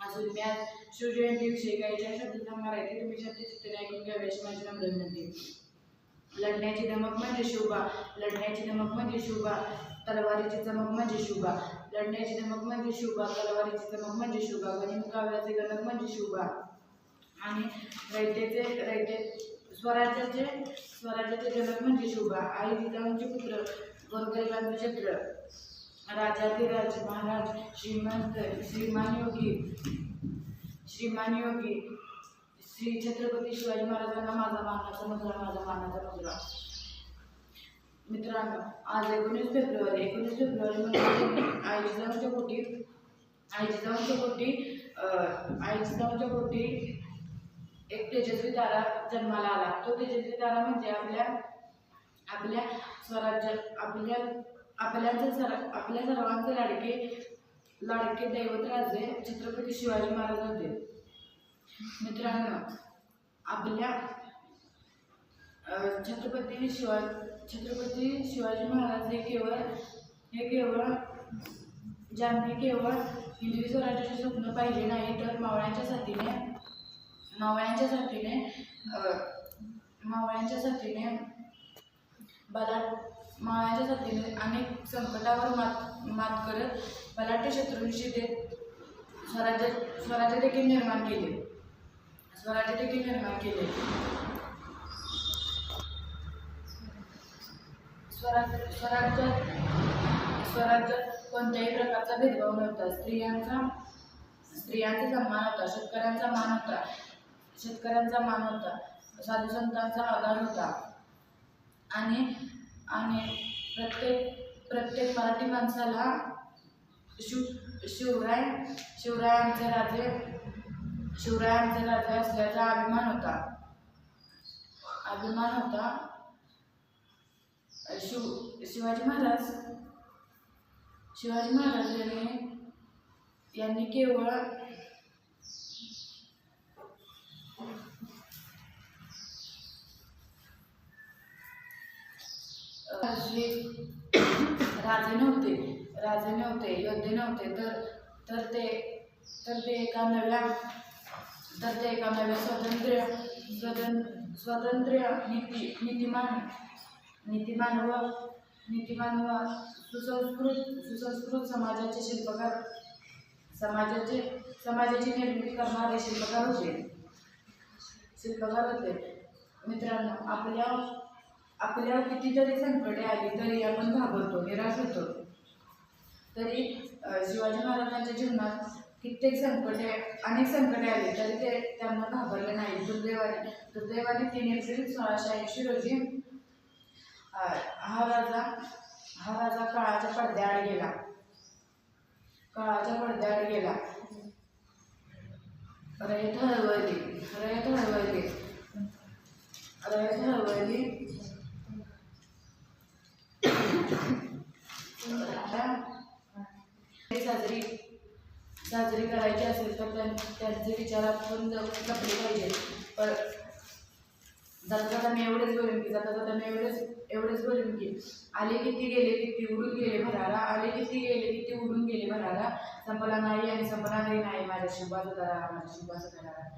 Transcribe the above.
अजून मी आज शिवजयंतीविषयी काही ज्या शब्द सांगणार तुम्ही शब्दचित्रे ऐकून घ्यावे अशी माझी नम्र विनंती लढण्याची धमक म्हणजे शोभा लढण्याची धमक म्हणजे शोभा तलवारीची चमक म्हणजे शोभा लढण्याची धमक म्हणजे शोभा तलवारीची चमक म्हणजे शोभा गणित काव्याचे गणक म्हणजे शोभा. आणि रयतेचे रयते स्वराज्याचे स्वराज्याचे जनक म्हणजे शोभा. आई जिजाऊंचे पुत्र गोरगरिबांचे छत्र राजाधिराज महाराज श्रीमंत श्रीमान योगी श्रीमान योगी श्री छत्रपती शिवाजी महाराजांना माझा मानाचा मुद्रा माझा मानाचा मुद्रा मित्रांनो आज एकोणीस फेब्रुवारी एकोणीस फेब्रुवारी म्हणजे आई पोटी आई पोटी अं, आई पोटी एक तेजस्वी तारा जन्माला आला. तो तेजस्वी तारा म्हणजे आपल्या आपल्या स्वराज्य आपल्या आपल्याचे सर आपल्या सर्वांचे लाडके लाडके दैवतराजे छत्रपती शिवाजी महाराज होते. मित्रांनो आपल्या छत्रपती शिवा छत्रपती शिवाजी महाराज हे केवळ हे केवळ ज्यांनी केवळ हिंदवी स्वराज्याचे स्वप्न पाहिले नाही तर मावळ्यांच्या साथीने मावळ्यांच्या साथीने मावळ्यांच्या साथीने बलाट माळ्याच्या जातीने म्हणजे अनेक संकटावर मात मात करत मराठी शत्रूंशी ते स्वराज्य स्वराज्य देखील निर्माण केले. स्वराज्य देखील निर्माण केले. स्वराज्य स्वराज्यात स्वराज्यात कोणत्याही प्रकारचा भेदभाव नव्हता. स्त्रियांचा स्त्रियांचा सन्मान होता शेतकऱ्यांचा मान होता शेतकऱ्यांचा मान होता साधू संतांचा आधार होता. आणि आणि प्रत्येक प्रत्येक मराठी माणसाला शिव शिवराय शिवराय आमचे राजे शिवराय आमचे राजे असल्याचा अभिमान होता. अभिमान होता. शिव शिवाजी महाराज शिवाजी महाराज यांनी यांनी केवळ राजे नव्हते. राजे नव्हते योद्धे नव्हते. तर तर ते तर ते एका नव्या तर ते एका नव्या स्वातंत्र्य स्वतं स्वातंत्र्य नीती नीतिमान नीतिमान व नीतिमान व सुसंस्कृत सुसंस्कृत समाजाचे शिल्पकार समाजाचे समाजाची निर्मिती करणारे शिल्पकार होते. शिल्पकार होते. मित्रांनो आपल्या आपल्यावर कितीतरी संकटे आली तरी आपण घाबरतो निराश होतो. तरी शिवाजी महाराजांच्या जीवनात कित्येक संकटे अनेक संकटे आली तरी ते त्यांना घाबरले नाही दुर्दैवाने दुर्दैवाने तीन एप्रिल सोळाशे ऐंशी रोजी हा राजा हा राजा काळाच्या पडद्याआड गेला. काळाच्या पडद्याआड गेला. रयत हळवली रयत हळवली रयत हळवली आता हे साजरी साजरी करायची असेल तर त्यांचे विचारात पण जपले पाहिजे. पण जाता जाता मी एवढेच बोलेन की जाता जाता मी एवढेच एवढेच बोलेन की आले किती गेले किती उडून गेले भराला आले किती गेले किती उडून गेले भराला संपला नाही आणि संपला नाही माझ्या शुभाचा करा माझ्या शुभाचा करा.